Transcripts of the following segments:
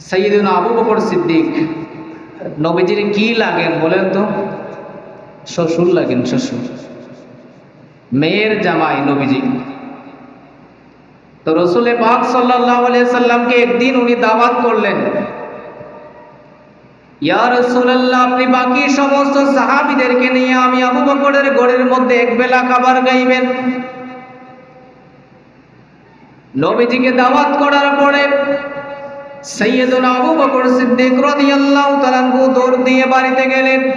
সৈয়দিন আবু বকর সিদ্দিক নবীজির কি লাগেন বলেন তো শ্বশুর লাগেন শ্বশুর মেয়ের জামাই নবীজি তো রসুলে পাক সাল্লাহ সাল্লামকে একদিন উনি দাওয়াত করলেন ইয়া রাসূলুল্লাহ আপনি বাকি সমস্ত সাহাবীদেরকে নিয়ে আমি আবু বকরের ঘরের মধ্যে একবেলা খাবার গাইবেন নবীজিকে দাওয়াত করার পরে তাআলা দৌড় দিয়ে বাড়িতে গেলেন।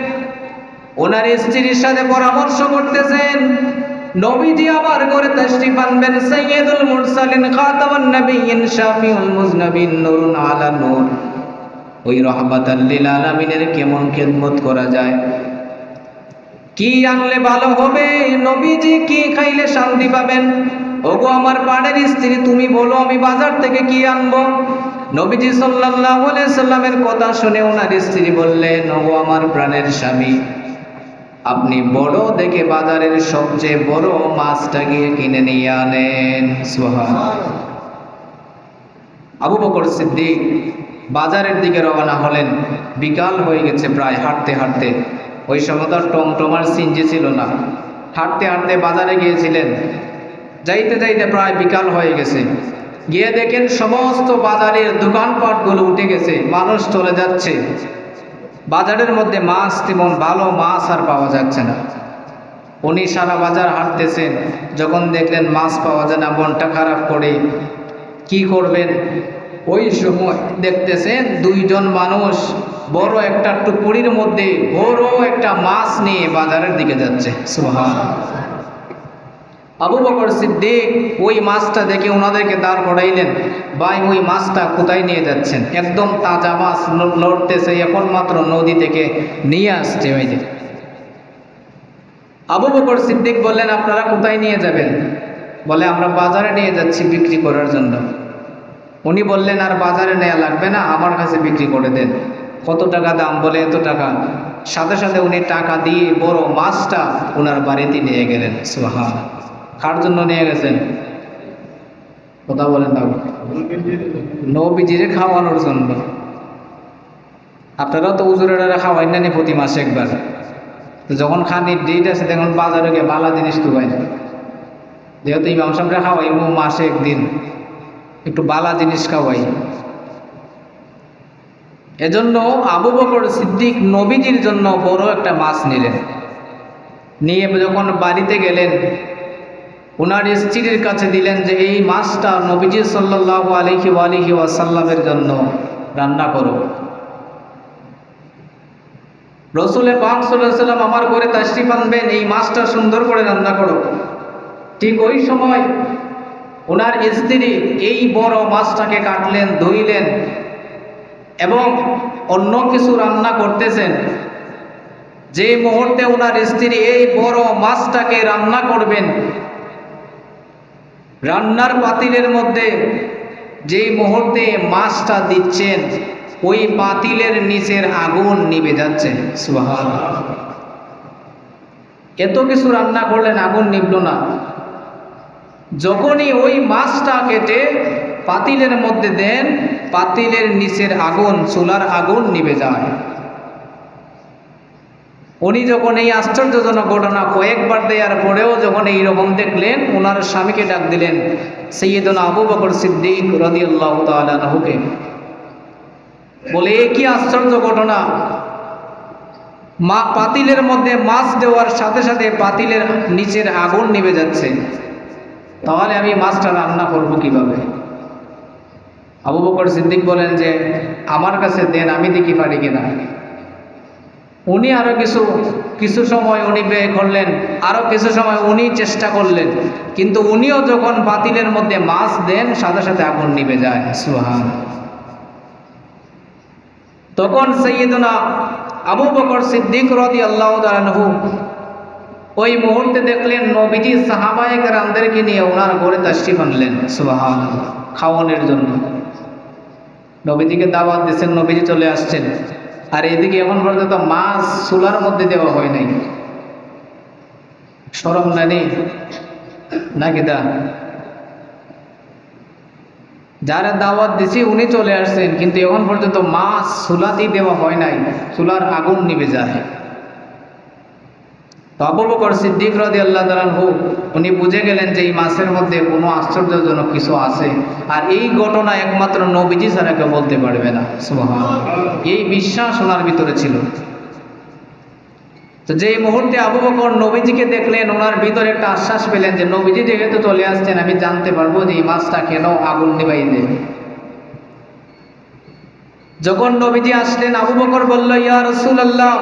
ওনার স্ত্রীর সাথে পরামর্শ করতেছেন আবার করে সৈয়দুল ওই কেমন খেদমত করা যায়? কি আনলে ভালো হবে? নবীজি কি খাইলে শান্তি পাবেন? ওগো আমার পাড়ের স্ত্রী, তুমি বলো আমি বাজার থেকে কি আনব? নবীজি সাল্লাল্লাহু আলাইহি সাল্লামের কথা শুনে ওনার স্ত্রী বললেন, ওগো আমার প্রাণের স্বামী, আপনি বড় দেখে বাজারের সবচেয়ে বড় মাছটা গিয়ে কিনে নিয়ে আনেন। আবু বকর সিদ্দিক বাজারের দিকে রওনা হলেন। বিকাল হয়ে গেছে প্রায় হাঁটতে হাঁটতে। ওই সময় তো টমটমার সিঞ্জি ছিল না। হাঁটতে হাঁটতে বাজারে গিয়েছিলেন। যাইতে যাইতে প্রায় বিকাল হয়ে গেছে। গিয়ে দেখেন সমস্ত বাজারের দোকানপাটগুলো উঠে গেছে, মানুষ চলে যাচ্ছে। বাজারের মধ্যে মাছ তেমন ভালো মাছ আর পাওয়া যাচ্ছে না। উনি সারা বাজার হাঁটতেছেন, যখন দেখলেন মাছ পাওয়া যায় না, মনটা খারাপ করে। কি করবেন? ওই সময় দেখতেছেন দুইজন মানুষ বড় একটা টুকুরির মধ্যে বড় একটা মাছ নিয়ে বাজারের দিকে যাচ্ছে। সুবহান আবু বকর সিদ্দিক ওই মাছটা দেখে ওনাদেরকে দাঁড় করাইলেন। ভাই, ওই মাছটা কোথায় নিয়ে যাচ্ছেন? একদম তাজা মাছ লড়তেছে এখন মাত্র নদী থেকে নিয়ে আসছে ওই যে। আবু বকর সিদ্দিক বললেন, আপনারা কোথায় নিয়ে যাবেন? বলে, আমরা বাজারে নিয়ে যাচ্ছি বিক্রি করার জন্য। উনি বললেন, আর বাজারে নেওয়া লাগবে না, আমার কাছে বিক্রি করে দেন। কত টাকা দাম? বলে, এত টাকা। সাথে সাথে উনি টাকা দিয়ে বড় মাছটা ওনার বাড়িতে নিয়ে গেলেন। সুহান কার জন্য নিয়ে গেছেন? কথা বলেন না নবীজিরে খাওয়ানোর জন্য। আপনারা তো উজুরেরা খাওয়াই না প্রতি মাসে একবার। যখন খানির ডেট আছে, তখন বাজারে গিয়ে বালা জিনিস খুবাই যেহেতু ইমাম সাহেবরা খাওয়াই মাসে একদিন একটু বালা জিনিস খাওয়াই। এজন্য আবু বকর সিদ্দিক নবীজির জন্য বড় একটা মাছ নিলেন। নিয়ে যখন বাড়িতে গেলেন ওনার স্ত্রীর কাছে দিলেন যে, এই মাছটা নবীজি সাল্লাহ আলহি আলহি ওয়াসাল্লামের জন্য রান্না করো। রসুলের পাক সাল্লাম আমার ঘরে তাশরিফ আনবেন, এই মাছটা সুন্দর করে রান্না করো। ঠিক ওই সময় ওনার স্ত্রী এই বড় মাছটাকে কাটলেন, ধুইলেন এবং অন্য কিছু রান্না করতেছেন। যে মুহূর্তে ওনার স্ত্রী এই বড় মাছটাকে রান্না করবেন রান্নার পাতিলের মধ্যে যে মুহূর্তে মাছটা দিচ্ছেন, ওই পাতিলের নিচের আগুন নিভে যাচ্ছে। এত কিছু রান্না করলেন, আগুন নিভল না। যখনই ওই মাছটা কেটে পাতিলের মধ্যে দেন পাতিলের নিচের আগুন, চুলার আগুন নিভে যায়। উনি যখন এই আশ্চর্যজনক ঘটনা কয়েকবার দেওয়ার পরেও যখন এই রকম দেখলেন ওনার স্বামীকে ডাক দিলেন, সৈয়দনা আবু বকর সিদ্দিক রদিয়াল্লাহ তালুকে বলে, এ কি আশ্চর্য ঘটনা? মা, পাতিলের মধ্যে মাছ দেওয়ার সাথে সাথে পাতিলের নিচের আগুন নিভে যাচ্ছে। তাহলে আমি মাছটা রান্না করব কীভাবে? আবু বকর সিদ্দিক বলেন যে, আমার কাছে দেন, আমি দেখি পারি কিনা। উনি আরও কিছু কিছু সময় উনি ব্যয় করলেন আরও কিছু সময় উনি চেষ্টা করলেন। কিন্তু উনিও যখন বাতিলের মধ্যে মাছ দেন, সাথে সাথে আগুন নিভে যায়। সুহান তখন সৈয়দনা আবু বকর সিদ্দিক রদি আল্লাহ তালানহু ওই মুহূর্তে দেখলেন, নবীজি সাহাবায়ক রামদেরকে নিয়ে ওনার ঘরে তাশরিফ আনলেন। সুবাহান খাওয়ানোর জন্য। নবীজিকে দাওয়াত দিচ্ছেন নবীজি চলে আসছেন। আর এদিকে এখন পর্যন্ত মাছ চুলার মধ্যে দেওয়া হয় নাই। সরম নানি নাকি দা যারা দাওয়াত দিছি, উনি চলে আসছেন, কিন্তু এখন পর্যন্ত মাছ চুলাতেই দেওয়া হয় নাই। চুলার আগুন নিবে যায়। তো আবু বকর সিদ্দিক রাদি আল্লাহ হোক উনি বুঝে গেলেন যে এই মাসের মধ্যে কোনো আশ্চর্যজনক কিছু আছে। আর এই ঘটনা একমাত্র নবীজি কেউ বলতে পারবে না। এই বিশ্বাস ওনার ভিতরে ছিল। তো যেই মুহূর্তে আবু বকর নবীজিকে দেখলেন, ওনার ভিতরে একটা আশ্বাস পেলেন যে নবীজি যেহেতু চলে আসছেন, আমি জানতে পারব যে এই মাছটা কেন আগুন নিবাই দেয়। যখন নবীজি আসলেন, আবু বকর বলল, ইয়া রাসূলুল্লাহ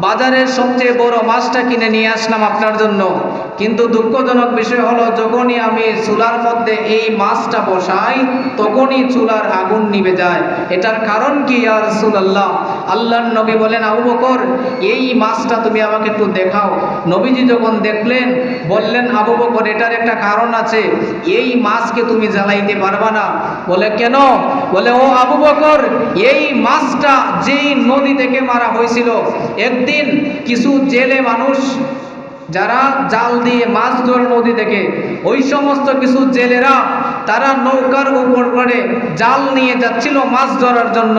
বাজারের সবচেয়ে বড় মাছটা কিনে নিয়ে আসলাম আপনার জন্য। কিন্তু দুঃখজনক বিষয় হলো, যখনই আমি চুলার মধ্যে এই মাছটা বসাই, তখনই চুলার আগুন নিভে যায়। এটার কারণ কি, ইয়া রাসূলুল্লাহ? আল্লাহর নবী বলেন, আবু বকর, এই মাছটা তুমি আমাকে একটু দেখাও। নবীজি যখন দেখলেন, বললেন, আবু বকর, এটার একটা কারণ আছে। এই মাছকে তুমি জ্বালাইতে পারবা না। বলে, কেন? বলে, ও আবু বকর, এই মাছটা যেই নদী থেকে মারা হয়েছিল, একদিন কিছু জেলে মানুষ যারা জাল দিয়ে মাছ ধরে নদী থেকে, ওই সমস্ত কিছু জেলেরা তারা নৌকার উপর করে জাল নিয়ে যাচ্ছিল মাছ ধরার জন্য।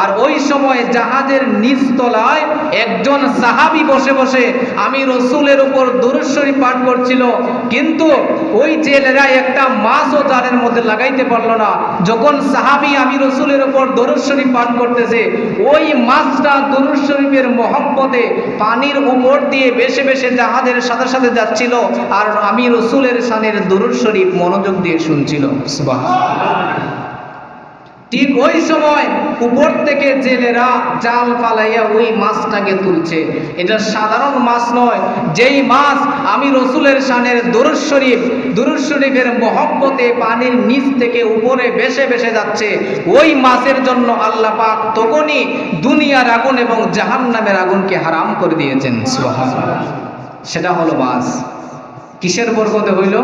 আর ওই সময় জাহাজের নিচতলায় একজন সাহাবি বসে বসে আমি রসুলের উপর দুরুশ্বরী পাঠ করছিল। কিন্তু ওই জেলেরা একটা মাছও জালের মধ্যে লাগাইতে পারল না। যখন সাহাবি আমি রসুলের উপর দরুদ পাঠ করতেছে, ওই মাছটা দরুদ মহব্বতে পানির উপর দিয়ে বেশে বেশে জাহাজের সাথে সাথে যাচ্ছিল আর আমি রসুলের সানের দরুদ মনোযোগ দিয়ে শুনছিল। সুবহানাল্লাহ। ঠিক ওই সময় উপর থেকে জেলেরা জাল পালাইয়া ওই মাছটাকে তুলছে। এটা সাধারণ মাছ নয়। যেই মাছ আমি রসুলের শানের দুরুদ শরীফ, দুরুদ শরীফের মহব্বতে পানির নিচ থেকে উপরে ভেসে ভেসে যাচ্ছে, ওই মাছের জন্য আল্লাহ পাক তখনই দুনিয়ার আগুন এবং জাহান্নামের আগুনকে হারাম করে দিয়েছেন। সেটা হলো মাছ। কিসের বরকতে হইল?